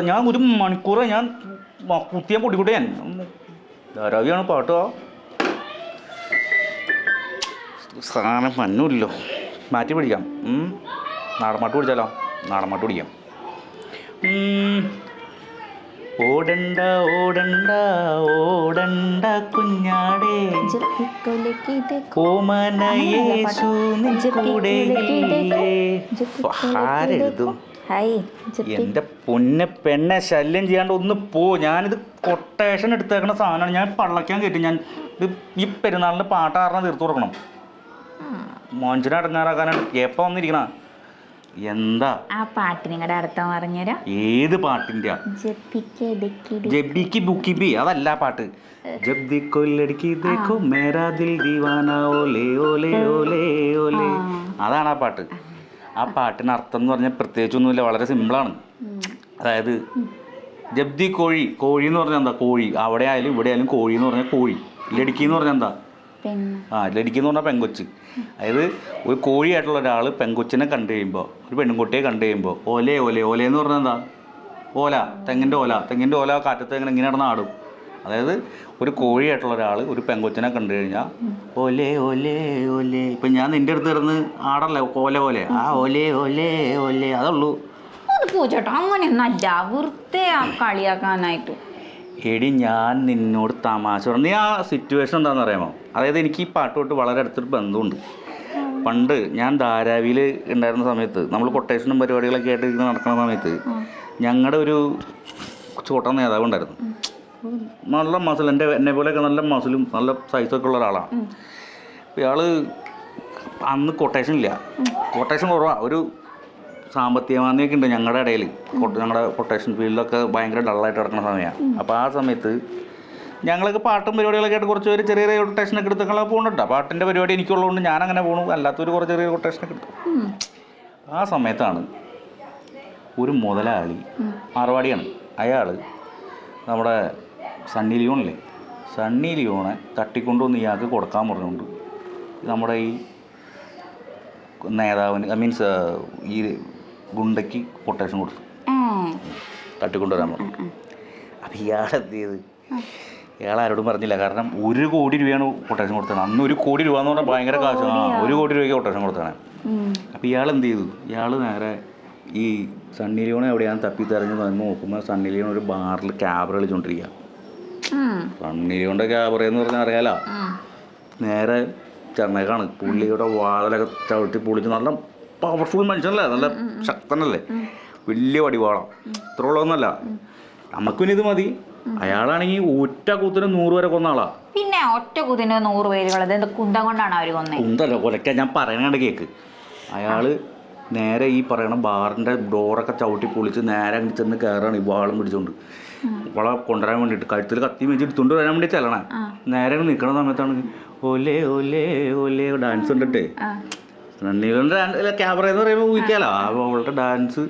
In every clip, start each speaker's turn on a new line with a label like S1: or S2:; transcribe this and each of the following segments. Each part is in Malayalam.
S1: ഞാൻ ഒരു മണിക്കൂറ ഞാൻ കുത്തിയാൻ പൊടിക്കൂട്ടിയാൻ ധാരാവിയാണ് പാട്ടോ സാധനം മഞ്ഞില്ലല്ലോ മാറ്റി പിടിക്കാം. നാടമാട്ട് നാടൻപാട്ട് പിടിച്ചാലോ? നാടൻപാട്ട് പിടിക്കാം. ഓടണ്ട ഓടണ്ട ഓടണ്ട കുഞ്ഞാടേ. കോമനയേശു കൂടെയില്ലേ ആരെഴുതും?
S2: ഹായ്
S1: എന്റെ പൊന്നെ പെണ്ണെ ശല്യം ചെയ്യാണ്ട് ഒന്ന് പോ. ഞാനിത് കൊട്ടേഷൻ എടുത്തേക്കണ സാധനമാണ്. ഞാൻ പള്ളക്കാൻ കയറ്റി ഞാൻ ഇത് ഈ പാട്ട് പാട്ടാറിനെ തീർത്തു കൊടുക്കണം. മോഞ്ചിനെ അടങ്ങാറാക്കാനാണ്. എപ്പോ വന്നിരിക്കണ? എന്താ?
S2: ആ പാട്ട് നിങ്ങളുടെ അർത്ഥം പറഞ്ഞുതരാം.
S1: ഏത് പാട്ടിന്റെ ജബ്ബിക്ക് ബുക്കി ബി അതല്ല പാട്ട്. ജബ്ദി ദിക്കോ ലടുക്കി ദേഖോ മേരാ ദിൽ ദീവാന ഓലേ ഓലേ ഓലേ ഓലേ. അതാണ് ആ പാട്ട്. ആ പാട്ടിന് അർത്ഥം എന്ന് പറഞ്ഞാൽ പ്രത്യേകിച്ചൊന്നുമില്ല വളരെ സിമ്പിളാണ്. അതായത് ജബ്ദി കോഴി കോഴി എന്ന് പറഞ്ഞാൽ എന്താ? കോഴി. അവിടെ ആയാലും ഇവിടെ ആയാലും കോഴി എന്ന് പറഞ്ഞാൽ കോഴി. ലടിക്കി എന്ന് പറഞ്ഞാൽ എന്താ? ആ ലടിക്കി എന്ന് പറഞ്ഞാൽ പെങ്കൊച്ച്. അതായത് ഒരു കോഴിയായിട്ടുള്ള ഒരാൾ പെങ്കൊച്ചിനെ കണ്ടു കഴിയുമ്പോൾ ഒരു പെൺകുട്ടിയെ കണ്ടു കഴിയുമ്പോൾ ഓലേ ഓലേ ഓലേ എന്ന് പറഞ്ഞാൽ എന്താ? ഓല തെങ്ങിന്റെ ഓല. തെങ്ങിന്റെ ഓല കാറ്റത്ത് എങ്ങനെ ഇങ്ങനെ നടന്ന് ആടും. അതായത് ഒരു കോഴിയായിട്ടുള്ള ഒരാൾ ഒരു പെങ്കൊച്ചിനെ കണ്ടു കഴിഞ്ഞാൽ ഒലേ ഒലേ ഒലേ ഇപ്പം ഞാൻ നിന്റെ അടുത്ത് കിടന്ന് ആടല്ലേ ഓല ഓലെ ആ ഒലേ ഒലേ ഒലേ അതുള്ളൂ
S2: അത് പൂച്ചോട്ടോ അങ്ങനെയൊന്നല്ല വെറുതെ കളിയാക്കാനായിട്ട്.
S1: എടി ഞാൻ നിന്നോട് തമാശ പറഞ്ഞു നീ ആ സിറ്റുവേഷൻ എന്താണെന്ന് അറിയാമോ? അതായത് എനിക്ക് ഈ പാട്ടുമായിട്ട് വളരെ അടുത്തൊരു ബന്ധമുണ്ട്. പണ്ട് ഞാൻ ധാരാവിയിൽ ഉണ്ടായിരുന്ന സമയത്ത് നമ്മൾ കൊട്ടേഷനും പരിപാടികളൊക്കെ ആയിട്ട് നടക്കുന്ന സമയത്ത് ഞങ്ങളുടെ ഒരു ചോട്ട നേതാവ് ഉണ്ടായിരുന്നു. നല്ല മസിൽ എന്റെ എന്നെ പോലെയൊക്കെ നല്ല മസിലും നല്ല സൈസൊക്കെ ഉള്ള ഒരാളാണ് ഇയാൾ അന്ന് കൊട്ടേഷൻ ഇല്ല. കൊട്ടേഷൻ കുറവാണ് ഒരു സാമ്പത്തിക മാന്ദ്യമൊക്കെ ഉണ്ട് ഞങ്ങളുടെ ഇടയിൽ ഞങ്ങളുടെ കൊട്ടേഷൻ ഫീൽഡിലൊക്കെ ഭയങ്കര ഡള്ളായിട്ട് കിടക്കുന്ന സമയമാണ് അപ്പോൾ ആ സമയത്ത് ഞങ്ങളൊക്കെ പാട്ടും പരിപാടികളൊക്കെ ആയിട്ട് കുറച്ച് പേര് ചെറിയ ചെറിയ കൊട്ടേഷനൊക്കെ എടുത്തൊക്കെ പോകുന്നുണ്ട് പാട്ടിന്റെ പരിപാടി എനിക്കുള്ളതുകൊണ്ട് ഞാൻ അങ്ങനെ പോകണു അല്ലാത്തൊരു കുറച്ച് ചെറിയ കൊട്ടേഷനൊക്കെ എടുത്തു. ആ സമയത്താണ് ഒരു മുതലാളി മാർവാടിയാണ്. അയാൾ നമ്മുടെ സണ്ണി ലിയോണില്ലേ? സണ്ണി ലിയോണെ തട്ടിക്കൊണ്ടുവന്ന് ഇയാൾക്ക് കൊടുക്കാൻ പറഞ്ഞുകൊണ്ട് നമ്മുടെ ഈ നേതാവിന് ഐ മീൻസ് ഈ ഗുണ്ടയ്ക്ക് കൊട്ടേഷൻ കൊടുത്തു. തട്ടിക്കൊണ്ടുവരാൻ പറഞ്ഞു. അപ്പം ഇയാളെന്ത് ചെയ്ത്? ഇയാൾ ആരോടും പറഞ്ഞില്ല. കാരണം ഒരു കോടി രൂപയാണ് കൊട്ടേഷൻ കൊടുത്തത്. അന്ന് ഒരു കോടി രൂപ എന്ന് പറഞ്ഞാൽ ഭയങ്കര കാശാണ് ആ ഒരു കോടി രൂപയ്ക്ക് കൊട്ടേഷൻ കൊടുത്താണ് അപ്പോൾ ഇയാൾ എന്ത് ചെയ്തു? ഇയാൾ നേരെ ഈ സണ്ണി ലിയോൺ എവിടെയാണ് തപ്പി തെരഞ്ഞു വന്ന് നോക്കുമ്പോൾ സണ്ണി ലിയോൺ ഒരു ബാറിൽ ക്യാബറ കളിച്ചോണ്ടിരിക്കുക സണ്ണി ലിയോണിന്റെ ക്യാബറ എന്ന് പറഞ്ഞാൽ അറിയാലോ? നേരെ ചെന്നൈക്കാണ്. പുള്ളിയുടെ വാതിലൊക്കെ ചവിട്ടി പൊളിച്ച് നല്ല പവർഫുൾ മനുഷ്യനല്ലേ? നല്ല ശക്തനല്ലേ? വലിയ വടിവാളം. ഇത്ര ഉള്ളതൊന്നല്ല നമുക്ക് പിന്നെ ഇത് മതി. അയാളാണെങ്കിൽ ഒറ്റ കൂത്തിന് നൂറ് പേരെ കൊന്ന ആളാ.
S2: പിന്നെ ഒറ്റ കൂത്തിന് നൂറ് പേര് കുന്തം കൊണ്ടാണ് അവർ കൊന്നത്
S1: കുന്തല്ല കൊലക്ക ഞാൻ പറയണ കേക്ക്. അയാൾ നേരെ ഈ പറയണ ബാറിന്റെ ഡോറൊക്കെ ചവിട്ടി പൊളിച്ച് നേരെ അങ്ങ് ചെന്ന് കയറാണ് ഈ വാളും പിടിച്ചോണ്ട്. ഇവളെ കൊണ്ടുവരാൻ വേണ്ടിയിട്ട് കഴുത്തിൽ കത്തി വെച്ച് എടുത്തുകൊണ്ട് വരാൻ വേണ്ടി ചെല്ലണേ നേരെ നിൽക്കണ സമയത്താണ് ഓലേ ഓലേ ഓലേ ഡാൻസ് കണ്ടിട്ടേ. ക്യാമറ എന്ന് പറയുമ്പോൾ ഊഹിക്കാലോ. അവളുടെ ഡാൻസ്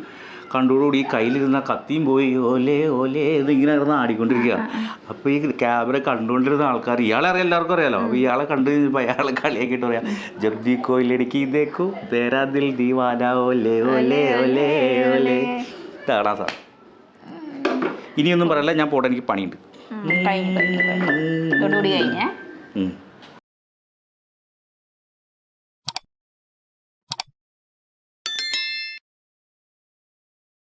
S1: കണ്ടോടുകൂടി ഈ കയ്യിലിരുന്ന കത്തിയും പോയി ഓലേ ഓലേ ഇതിങ്ങനെ ഇരുന്ന് ആടിക്കൊണ്ടിരിക്കുക. അപ്പോൾ ഈ ക്യാമറ കണ്ടുകൊണ്ടിരുന്ന ആൾക്കാർ ഇയാളെ അറിയാം എല്ലാവർക്കും അറിയാലോ. അപ്പോൾ ഇയാളെ കണ്ടു കഴിഞ്ഞപ്പോൾ അയാളെ കളിയാക്കിയിട്ട് പറയാം ജബ്ദി കോയിലടിക്ക് ഇതേക്കു തേരാതിൽ ദീവാന ഓലേ ഓലേ ഓലേ ഓലേ ഇതാണ് സാർ. ഇനിയൊന്നും പറയല്ല ഞാൻ പോട്ടെ എനിക്ക് പണിയുണ്ട്.
S2: ടൈം കഴിഞ്ഞു.